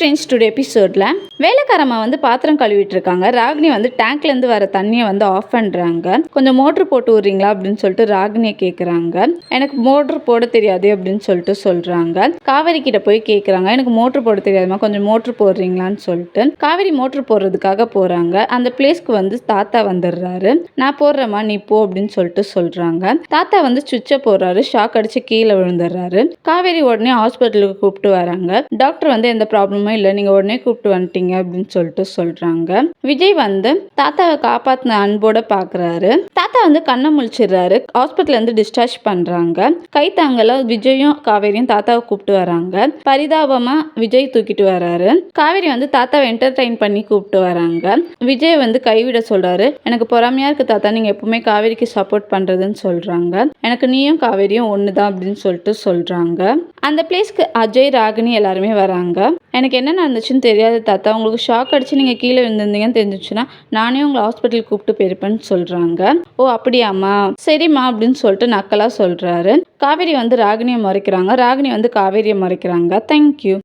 Friends today எபிசோடில் வேலைக்காரம்மா வந்து பாத்திரம் கழுவிட்டு இருக்காங்க. ராகினி வந்து டேங்க்லேருந்து வர தண்ணியை வந்து ஆஃப் பண்ணுறாங்க கொஞ்சம் மோட்ரு போட்டு விட்றீங்களா அப்படின்னு சொல்லிட்டு ராகினியை கேட்குறாங்க எனக்கு மோட்ரு போட தெரியாது அப்படின்னு சொல்லிட்டு சொல்கிறாங்க காவேரி கிட்ட போய் கேட்குறாங்க எனக்கு மோட்ரு போட தெரியாதுமா கொஞ்சம் மோட்ரு போடுறீங்களான்னு சொல்லிட்டு. காவேரி மோட்ரு போடுறதுக்காக போகிறாங்க அந்த பிளேஸ்க்கு வந்து தாத்தா வந்துடுறாரு. நான் போடுறேம்மா நீ போ அப்படின்னு சொல்லிட்டு சொல்கிறாங்க தாத்தா வந்து சுவிட்சை போடுறாரு. ஷாக் அடித்து கீழே விழுந்துடுறாரு. காவேரி உடனே ஹாஸ்பிட்டலுக்கு கூப்பிட்டு வராங்க. டாக்டர் வந்து எந்த ப்ராப்ளமும் இல்லை நீங்கள் உடனே கூப்பிட்டு வந்துட்டீங்க அப்படின்னு சொல்லிட்டு சொல்கிறாங்க விஜய் வந்து தாத்தாவை காப்பாற்றின அன்போட பார்க்குறாரு தாத்தா வந்து கண்ணை முழிச்சிடுறாரு. ஹாஸ்பிட்டல்லேருந்து டிஸ்சார்ஜ் பண்ணுறாங்க கை தாங்கல விஜயும் காவேரியும் தாத்தாவை கூப்பிட்டு வராங்க. பரிதாபமாக விஜய் தூக்கிட்டு வராரு. காவேரி வந்து தாத்தாவை என்டர்டைன் பண்ணி கூப்பிட்டு வராங்க. விஜய் வந்து கைவிட சொல்கிறாரு எனக்கு பொறாமையாக இருக்கு தாத்தா நீங்கள் எப்பவுமே காவேரிக்கு சப்போர்ட் பண்ணுறதுன்னு சொல்கிறாங்க எனக்கு நீயும் காவேரியும் ஒன்று தான் அப்படின்னு சொல்லிட்டு சொல்கிறாங்க அந்த பிளேஸ்க்கு அஜய் ராகினி எல்லாருமே வராங்க. எனக்கு என்ன நடந்துச்சுன்னு தெரியாது தாத்தா உங்களுக்கு ஷாக் அடிச்சு நீங்கள் கீழே விழுந்திருந்தீங்கன்னு தெரிஞ்சிச்சுன்னா நானே உங்களை ஹாஸ்பிட்டல் கூப்பிட்டு போயிருப்பேன்னு சொல்கிறாங்க ஓ அப்படியாம்மா? சரிம்மா அப்படின்னு சொல்லிட்டு நக்கலாக சொல்கிறாரு காவேரி வந்து ராகினியை மறைக்கிறாங்க. ராகினி வந்து காவேரியை மறைக்கிறாங்க. தேங்க்யூ